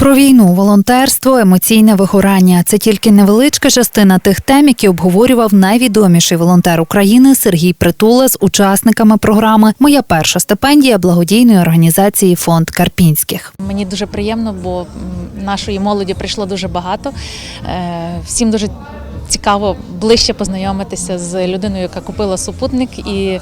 Про війну, волонтерство, емоційне вигорання це тільки невеличка частина тих тем, які обговорював найвідоміший волонтер України Сергій Притула з учасниками програми Моя перша стипендія благодійної організації Фонд Карпінських. Мені дуже приємно, бо нашої молоді прийшло дуже багато. Е, Всім дуже цікаво ближче познайомитися з людиною, яка купила супутник. І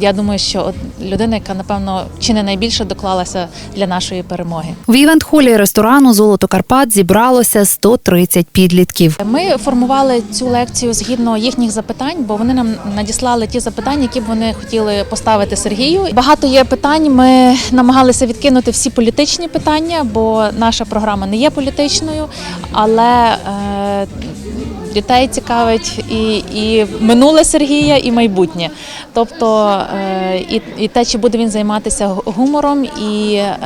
я думаю, що от людина, яка напевно чи не найбільше доклалася для нашої перемоги. В івент-холі ресторану Золото Карпат зібралося 130 підлітків. Ми формували цю лекцію згідно їхніх запитань, бо вони нам надіслали ті запитання, які б вони хотіли поставити Сергію. Багато є питань. Ми намагалися відкинути всі політичні питання, бо наша програма не є політичною, але е, дітей цікавить і, і минуле Сергія, і майбутнє. Тобто е, і, і те, чи буде він займатися гумором, і е,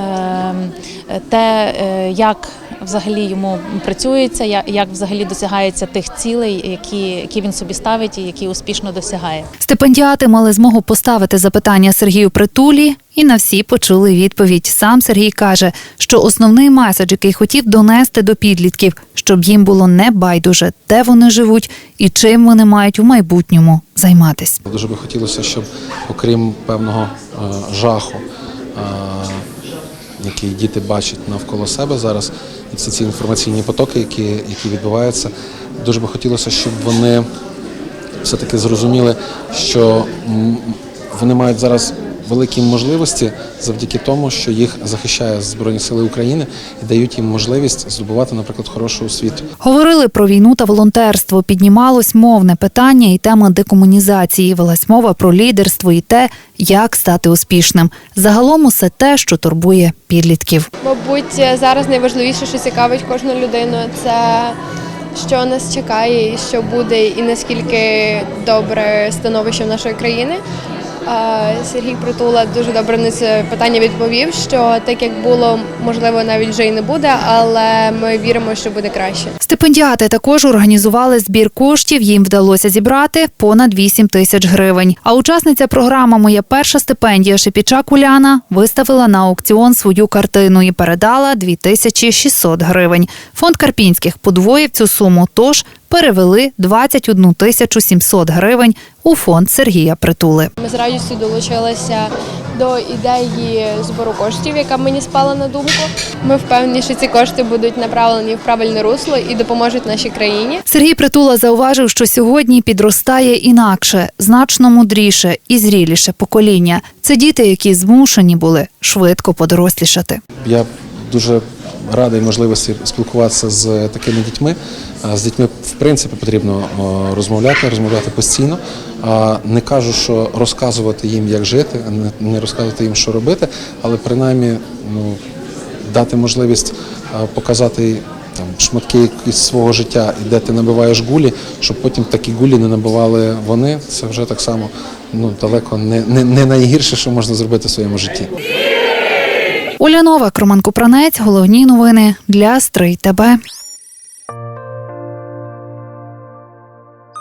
те, е, як взагалі йому працюється, я- як взагалі досягається тих цілей, які, які він собі ставить і які успішно досягає. Стипендіати мали змогу поставити запитання Сергію Притулі, і на всі почули відповідь. Сам Сергій каже, що основний меседж, який хотів донести до підлітків, щоб їм було не байдуже, де вони живуть і чим вони мають у майбутньому займатися. Дуже би хотілося, щоб окрім певного е, жаху, е, який діти бачать навколо себе зараз, і всі ці інформаційні потоки, які, які відбуваються, дуже би хотілося, щоб вони все-таки зрозуміли, що вони мають зараз великі можливості завдяки тому, що їх захищає Збройні Сили України і дають їм можливість здобувати, наприклад, хорошу освіту. Говорили про війну та волонтерство. Піднімалось мовне питання і тема декомунізації. Велась мова про лідерство і те, як стати успішним. Загалом усе те, що турбує підлітків. Мабуть, зараз найважливіше, що цікавить кожну людину, це що нас чекає, і що буде, і наскільки добре становище в нашої країни. Сергій Притула дуже добре на це питання відповів, що так як було, можливо, навіть вже і не буде, але ми віримо, що буде краще. Стипендіати також організували збір коштів. Їм вдалося зібрати понад 8 тисяч гривень. А учасниця програми Моя перша стипендія Шепічак Уляна виставила на аукціон свою картину і передала 2600 гривень. Фонд Карпінських подвоїв цю суму. Тож перевели 21 тисячу 700 гривень у фонд Сергія Притули. Ми з радістю долучилися до ідеї збору коштів, яка мені спала на думку. Ми впевнені, що ці кошти будуть направлені в правильне русло і допоможуть нашій країні. Сергій Притула зауважив, що сьогодні підростає інакше, значно мудріше і зріліше покоління. Це діти, які змушені були швидко подорослішати. Я дуже радий можливості спілкуватися з такими дітьми. З дітьми, в принципі, потрібно розмовляти, розмовляти постійно. Не кажу, що розказувати їм, як жити, не- розказувати їм, що робити, але принаймні ну, дати можливість показати там шматки якісь свого життя, і де ти набиваєш гулі, щоб потім такі гулі не набивали вони. Це вже так само ну, далеко не, не, не найгірше, що можна зробити в своєму житті. Оля Новак, Роман Купранець. Головні новини для Стрий ТБ.